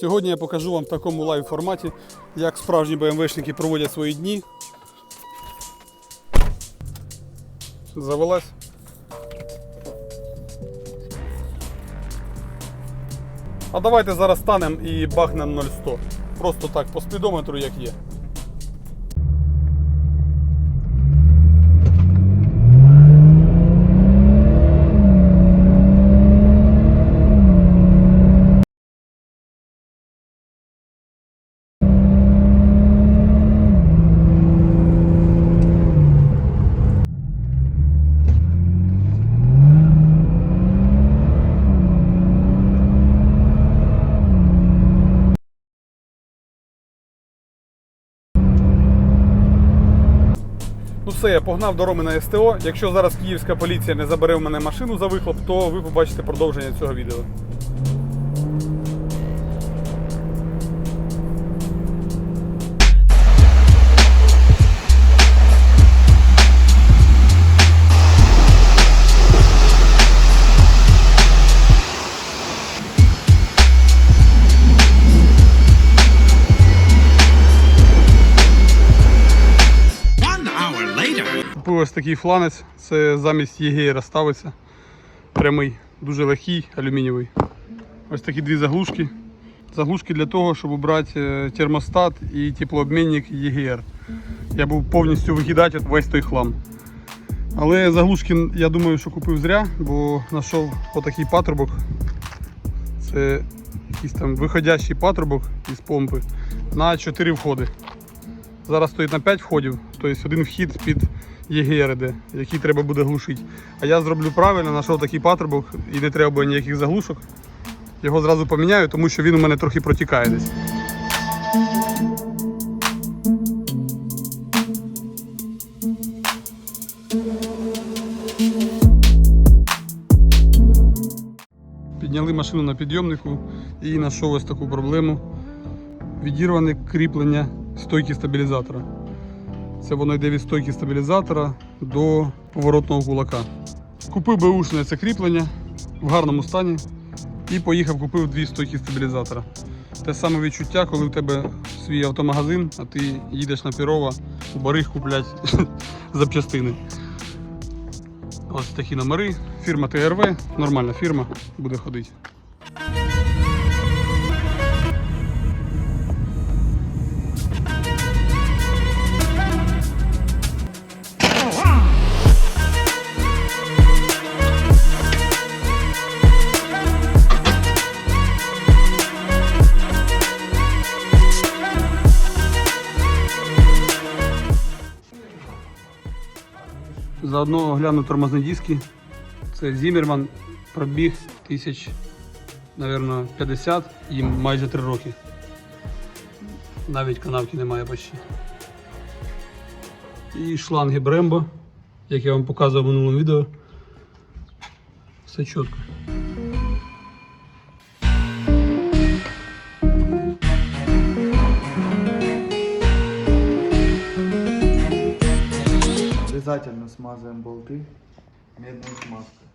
Сьогодні я покажу вам в такому лайв форматі, як справжні БМВшники проводять свої дні. Завелась. А давайте зараз станемо і бахнемо 0100. Просто так, по спідометру як є. Все, я погнав до Роми на СТО. Якщо зараз київська поліція не забере в мене машину за вихлоп, то ви побачите продовження цього відео. Купив ось такий фланець, це замість єгеєра ставиться. Прямий, дуже легкий, алюмінієвий. Ось такі дві заглушки. Заглушки для того, щоб убрати е, термостат і теплообмінник ЄГР. Я був повністю викидати весь той хлам. Але заглушки, я думаю, що купив зря, бо знайшов отакий патрубок. Це якийсь там виходящий патрубок із помпи на 4 входи. Зараз стоїть на 5 входів, тобто один вхід під ЄГР іде, який треба буде глушити. А я зроблю правильно, знайшов такий патрубок і не треба буде ніяких заглушок. Його зразу поміняю, тому що він у мене трохи протікає десь. Підняли машину на підйомнику і знайшов ось таку проблему. Відірване кріплення стойки стабілізатора. Це воно йде від стойки стабілізатора до поворотного кулака. Купив беушне це кріплення в гарному стані і поїхав, купив дві стойки стабілізатора. Те саме відчуття, коли в тебе свій автомагазин, а ти їдеш на Пірова у бариг купляти запчастини. Ось такі номери. Фірма ТРВ, нормальна фірма, буде ходити. Заодно гляну тормозні диски. Це Зімерман пробіг тисяч, напевно, 50, їм майже 3 роки. Навіть канавки немає почти. І шланги Брембо, як я вам показував в минулому відео. Все чітко. Смазываем болты медной смазкой.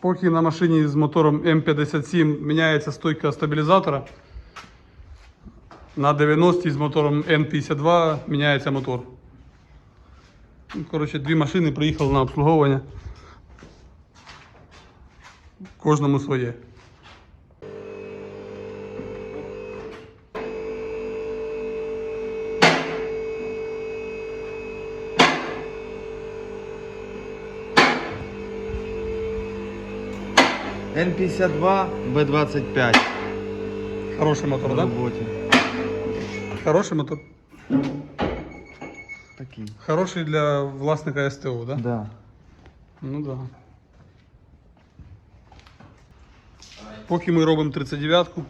Поки на машині з мотором М57 міняється стойка стабілізатора, на 90 з мотором Н52 міняється мотор. Ну, Коротше, дві машини приїхали на обслуговування. Кожному своє. Н52, Б25 Хороший мотор, в так? Да? Хороший мотор. Такие. Хороший для власника СТО? Да? Да. Ну да. Поки ми робимо 39-ку,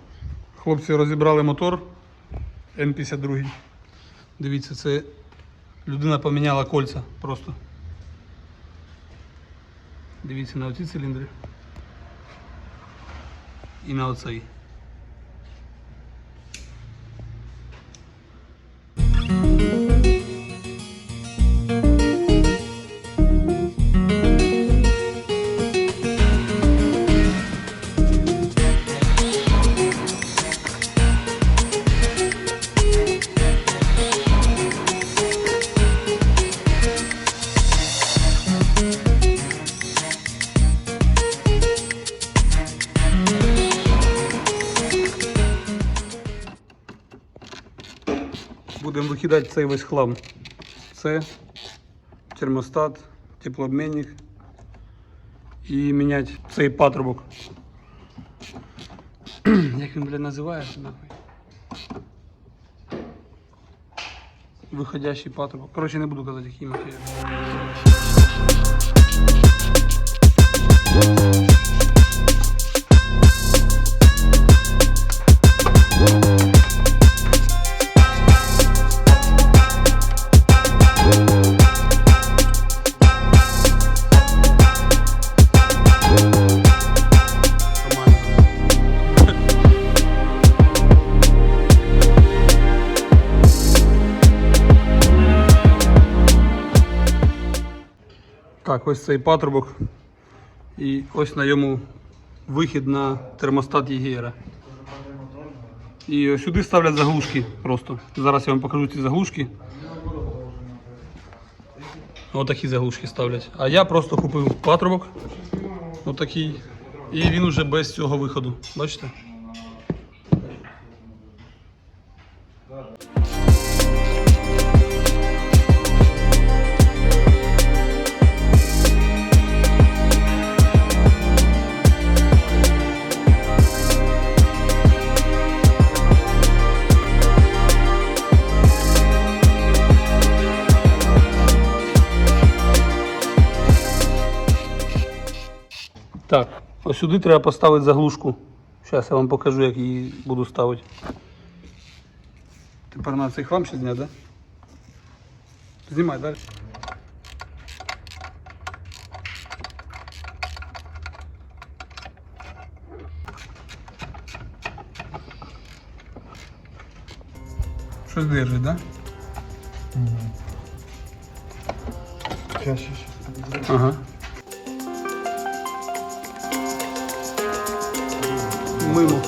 хлопці розібрали мотор Н52. Дивіться, це людина поміняла кольця просто. Дивіться на оці циліндри. І на будемо викидати цей весь хлам. Це термостат, теплообмінник і міняти цей патрубок. Як він, блядь, називається? нахуй? Виходящий патрубок. Коротше, не буду казати, який матеріал. Так, ось цей патрубок. І ось на йому вихід на термостат Єгера. І сюди ставлять заглушки просто. Зараз я вам покажу ці заглушки. Отакі заглушки ставлять. А я просто купив патрубок. Отакий. І він уже без цього виходу. Бачите? Ось сюди треба поставити заглушку. Зараз я вам покажу, як її буду ставити. Тепер на цей хлам ще зняти, так? Да? Знімай далі. Щось держить, так? Сейчас, сейчас. Ага. Мимо.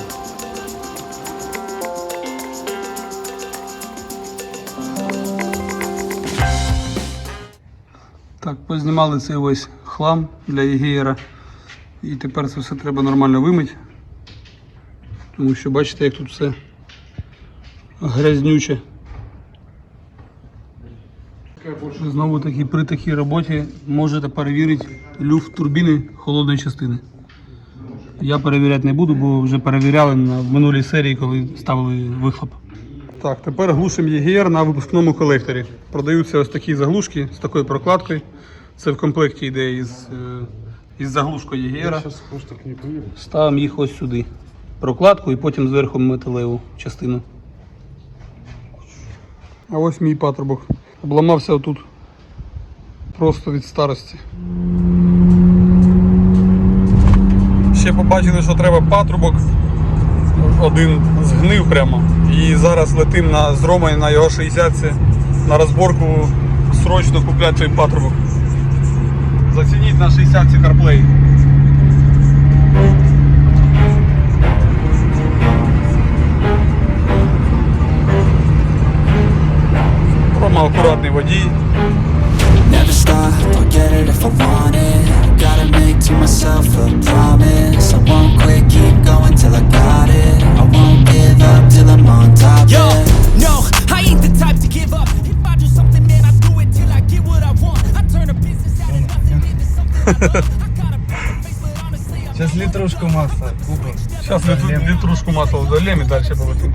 Так, познімали цей весь хлам для єгера. І тепер це все треба нормально вимити. Тому що бачите, як тут все грязнюче. Знову таки при такій роботі можете перевірити люфт турбіни холодної частини. Я перевіряти не буду, бо вже перевіряли на в минулій серії, коли ставили вихлоп. Так, тепер глушимо ЄГР на випускному колекторі. Продаються ось такі заглушки з такою прокладкою. Це в комплекті йде із, е, із заглушкою ЄГР. Сейчас просто к ней поеду. Ставимо їх ось сюди. Прокладку і потім зверху металеву частину. А ось мій патрубок. Обламався отут. Просто від старості. Ще побачили, що треба патрубок. Один згнив прямо. І зараз летим на з на його 60 на розборку срочно купляти той патрубок. Зацініть на 60 CarPlay. Рома акуратний водій. Never stop, I'll get it if I want it Gotta make to myself a promise I won't quit, keep going till I got it I won't give up till I'm on top, Yo, yeah no, I ain't the type to give up. If I do something, man, I do it till I get what I want. I turn a business out of nothing into something I love. I got a poker face, but honestly, I'm Сейчас литрушку масла купим. Зараз літру, літрушку масла долем і далі полетим.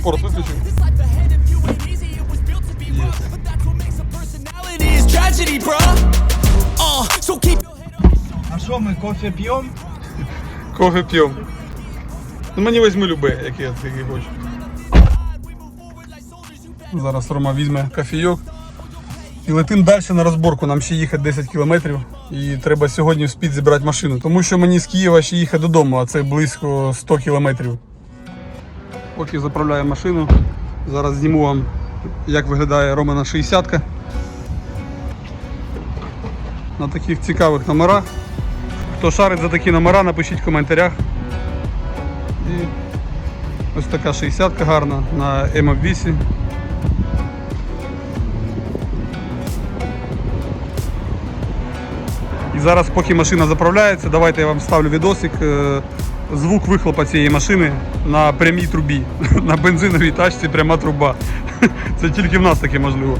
Спорт виключив. this life ahead of you ain't easy. It was built to be rough, but that's what makes a personality is tragedy, bruh. Uh, so keep your head up. А що ми кофе п'ємо? Кофе п'ємо. Ну мені візьми любе, який я який хочу. Зараз Рома візьме кофійок. І летим далі на розборку. Нам ще їхати 10 кілометрів. І треба сьогодні вспіти зібрати машину. Тому що мені з Києва ще їхати додому, а це близько 100 кілометрів. Поки заправляю машину. Зараз зніму вам, як виглядає Романа 60 На таких цікавих номерах. Хто шарить за такі номера, напишіть в коментарях. І ось така 60 гарна на М-обвісі. І зараз, поки машина заправляється, давайте я вам ставлю відосик, е, звук вихлопа цієї машини на прямій трубі. На бензиновій тачці пряма труба. Це тільки в нас таке можливо.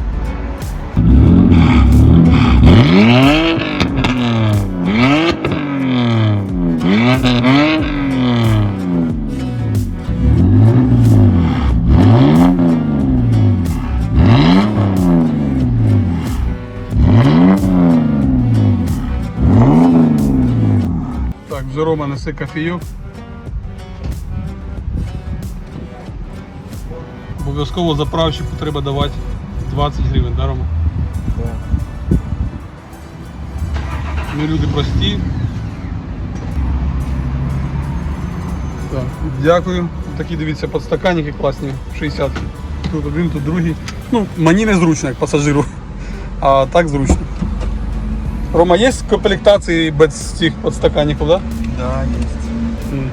Так, Рома несе кофійок. Обов'язково заправщику треба давати 20 гривень, да, Рома? Ми люди прості. Так, дякую. Такі дивіться подстаканники класні, 60. Тут один, тут другий. Ну, мені не зручно, як пасажиру, а так зручно. Рома, є комплектації без цих подстаканників, да? Да, есть. М.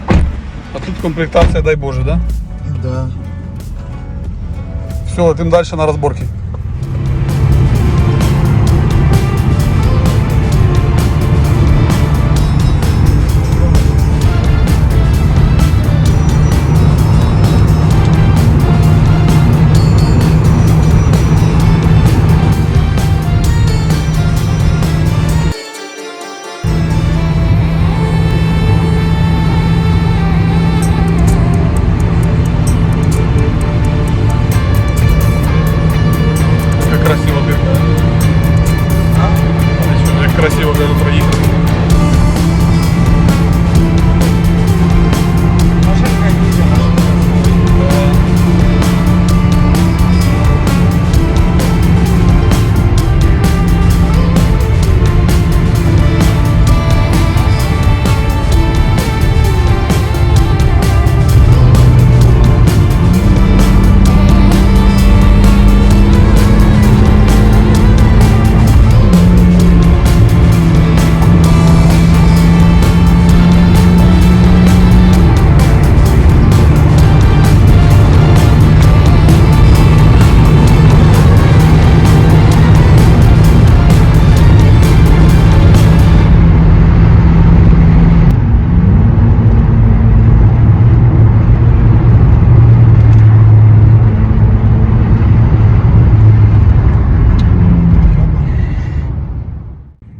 А тут комплектация, дай Боже, да? Да. Все, летим дальше на розборки.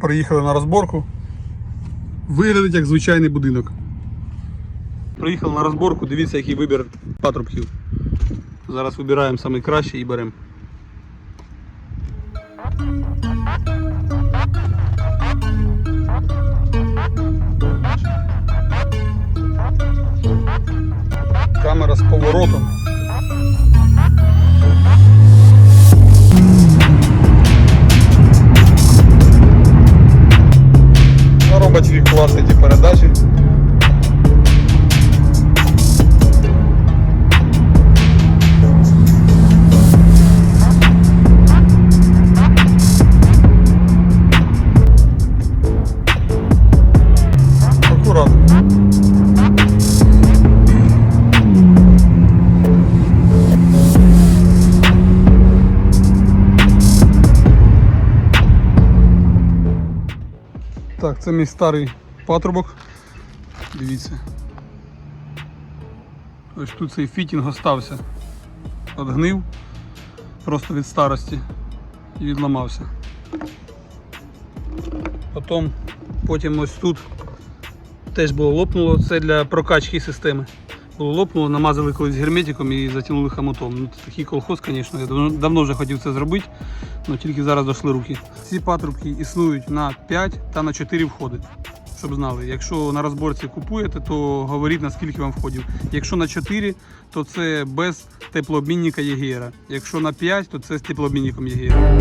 Приїхали на розборку. Виглядить як звичайний будинок. Приїхали на розборку, дивіться, який вибір патрубків. Зараз вибираємо найкращий і беремо. Камера з поворотом. Робить свій класні ті передачі. Так, це мій старий патрубок. Дивіться. Ось тут цей фітінг остався. Отгнив просто від старості і відламався. Потім, потім ось тут теж було лопнуло, це для прокачки системи. Було лопнуло, намазали колись герметиком і затягнули хомутом. Ну, це такий колхоз, звісно. Я давно вже хотів це зробити, але тільки зараз дійшли руки. Ці патрубки існують на 5 та на 4 входи. Щоб знали, якщо на розборці купуєте, то говоріть наскільки вам входів. Якщо на 4, то це без теплообмінника Єгера. Якщо на 5, то це з теплообмінником Єгера.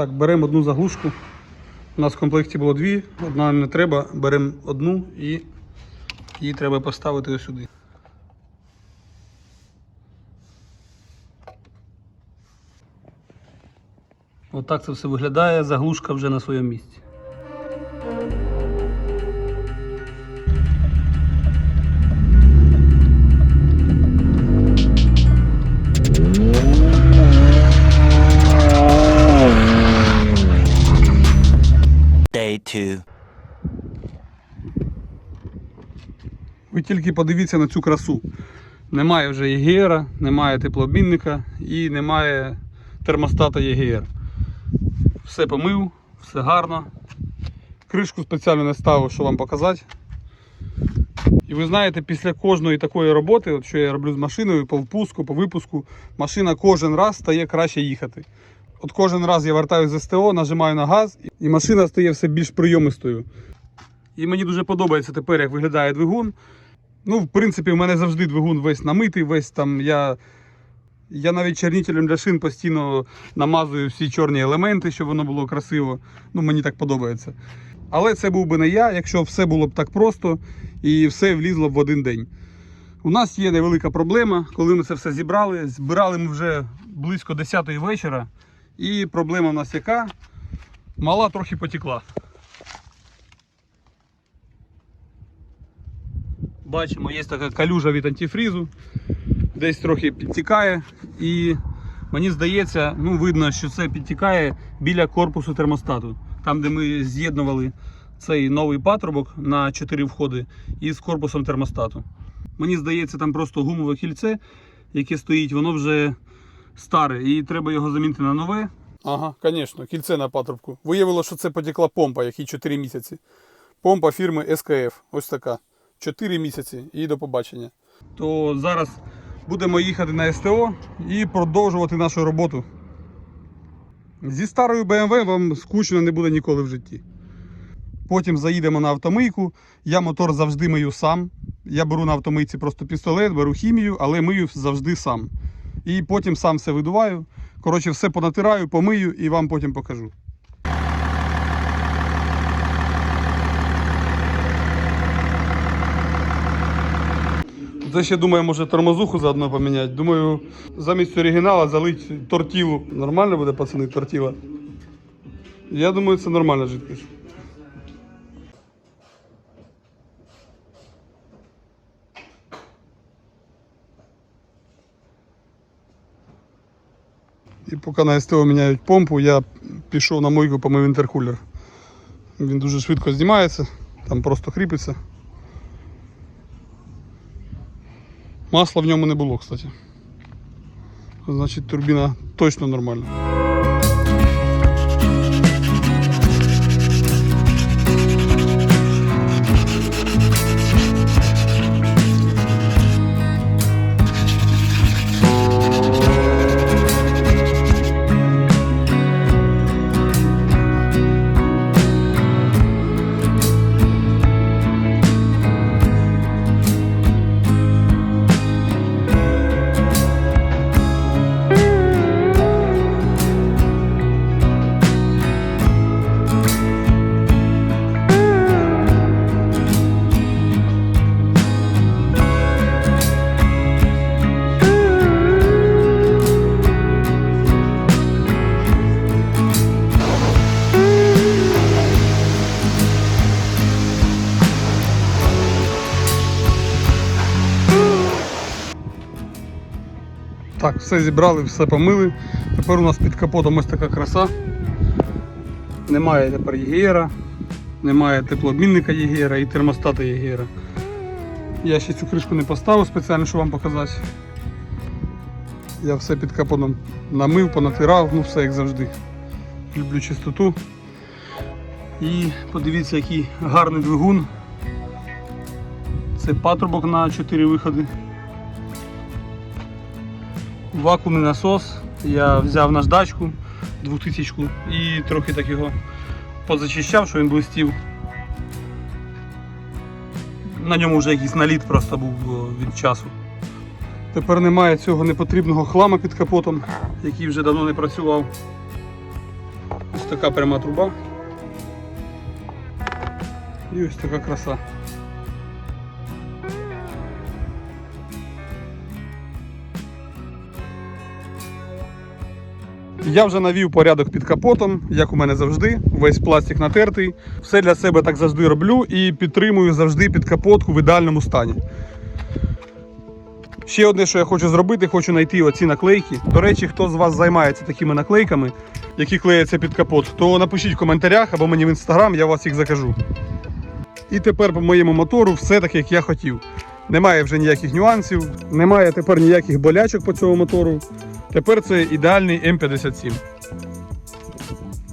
Так, беремо одну заглушку. У нас в комплекті було дві, одна нам не треба, беремо одну і її треба поставити сюди. Отак це все виглядає, заглушка вже на своєму місці. Two. Ви тільки подивіться на цю красу. Немає вже ЄГР, немає теплообмінника і немає термостата ЄГР. Все помив, все гарно. Кришку спеціально не ставив, щоб вам показати. І ви знаєте, після кожної такої роботи, от що я роблю з машиною, по впуску, по випуску, машина кожен раз стає краще їхати. От кожен раз я вертаю з СТО, нажимаю на газ, і машина стає все більш прийомистою. І мені дуже подобається тепер, як виглядає двигун. Ну, в принципі, в мене завжди двигун весь намитий, весь там. Я, я навіть чернителем для шин постійно намазую всі чорні елементи, щоб воно було красиво. Ну, мені так подобається. Але це був би не я, якщо все було б так просто і все влізло б в один день. У нас є невелика проблема, коли ми це все зібрали. Збирали ми вже близько 10 вечора. І проблема в нас яка? Мала трохи потекла. Бачимо, є така калюжа від антифрізу, десь трохи підтікає. І мені здається, ну видно, що це підтікає біля корпусу термостату. Там, де ми з'єднували цей новий патрубок на 4 входи із корпусом термостату. Мені здається, там просто гумове кільце, яке стоїть, воно вже старе, і треба його замінити на нове. Ага, звісно, кільце на патрубку. Виявилося, що це потекла помпа, якій 4 місяці. Помпа фірми СКФ. Ось така. 4 місяці і до побачення. То зараз будемо їхати на СТО і продовжувати нашу роботу. Зі старою BMW вам скучно не буде ніколи в житті. Потім заїдемо на автомийку. Я мотор завжди мию сам. Я беру на автомийці просто пістолет, беру хімію, але мию завжди сам. І потім сам все видуваю. Коротше, все понатираю, помию і вам потім покажу. Це ще думаю, може тормозуху заодно поміняти. Думаю, замість оригінала залить тортілу. Нормально буде, пацани, тортіла? Я думаю, це нормальна жидкість. І поки на СТО міняють помпу, я пішов на мойку помив інтеркулер. Він дуже швидко знімається, там просто кріпиться. Масла в ньому не було, кстати. Значить, турбіна точно нормальна. Все зібрали, все помили. Тепер у нас під капотом ось така краса. Немає тепер ЄГРа, немає теплообмінника ЄГРа і термостата ЄГРа. Я ще цю кришку не поставив спеціально, щоб вам показати. Я все під капотом намив, понатирав, ну все як завжди. Люблю чистоту. І подивіться, який гарний двигун. Це патрубок на 4 виходи. Вакуумний насос. Я взяв наждачку 2000 і трохи так його позачищав, щоб він блистів. На ньому вже якийсь наліт просто був від часу. Тепер немає цього непотрібного хлама під капотом, який вже давно не працював. Ось така пряма труба. І ось така краса. Я вже навів порядок під капотом, як у мене завжди. Весь пластик натертий. Все для себе так завжди роблю і підтримую завжди під капотку в ідеальному стані. Ще одне, що я хочу зробити, хочу знайти оці наклейки. До речі, хто з вас займається такими наклейками, які клеяться під капот, то напишіть в коментарях або мені в інстаграм, я вас їх закажу. І тепер по моєму мотору все так, як я хотів. Немає вже ніяких нюансів, немає тепер ніяких болячок по цьому мотору. Тепер це ідеальний М57.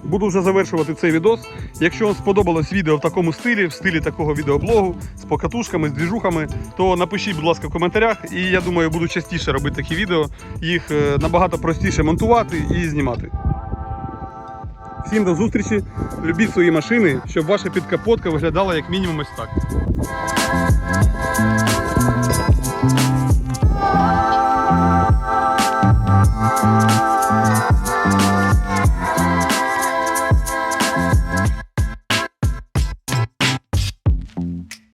Буду вже завершувати цей відос. Якщо вам сподобалось відео в такому стилі, в стилі такого відеоблогу, з покатушками, з двіжухами, то напишіть, будь ласка, в коментарях. І я думаю, буду частіше робити такі відео. Їх е, набагато простіше монтувати і знімати. Всім до зустрічі. Любіть свої машини, щоб ваша підкапотка виглядала як мінімум ось так.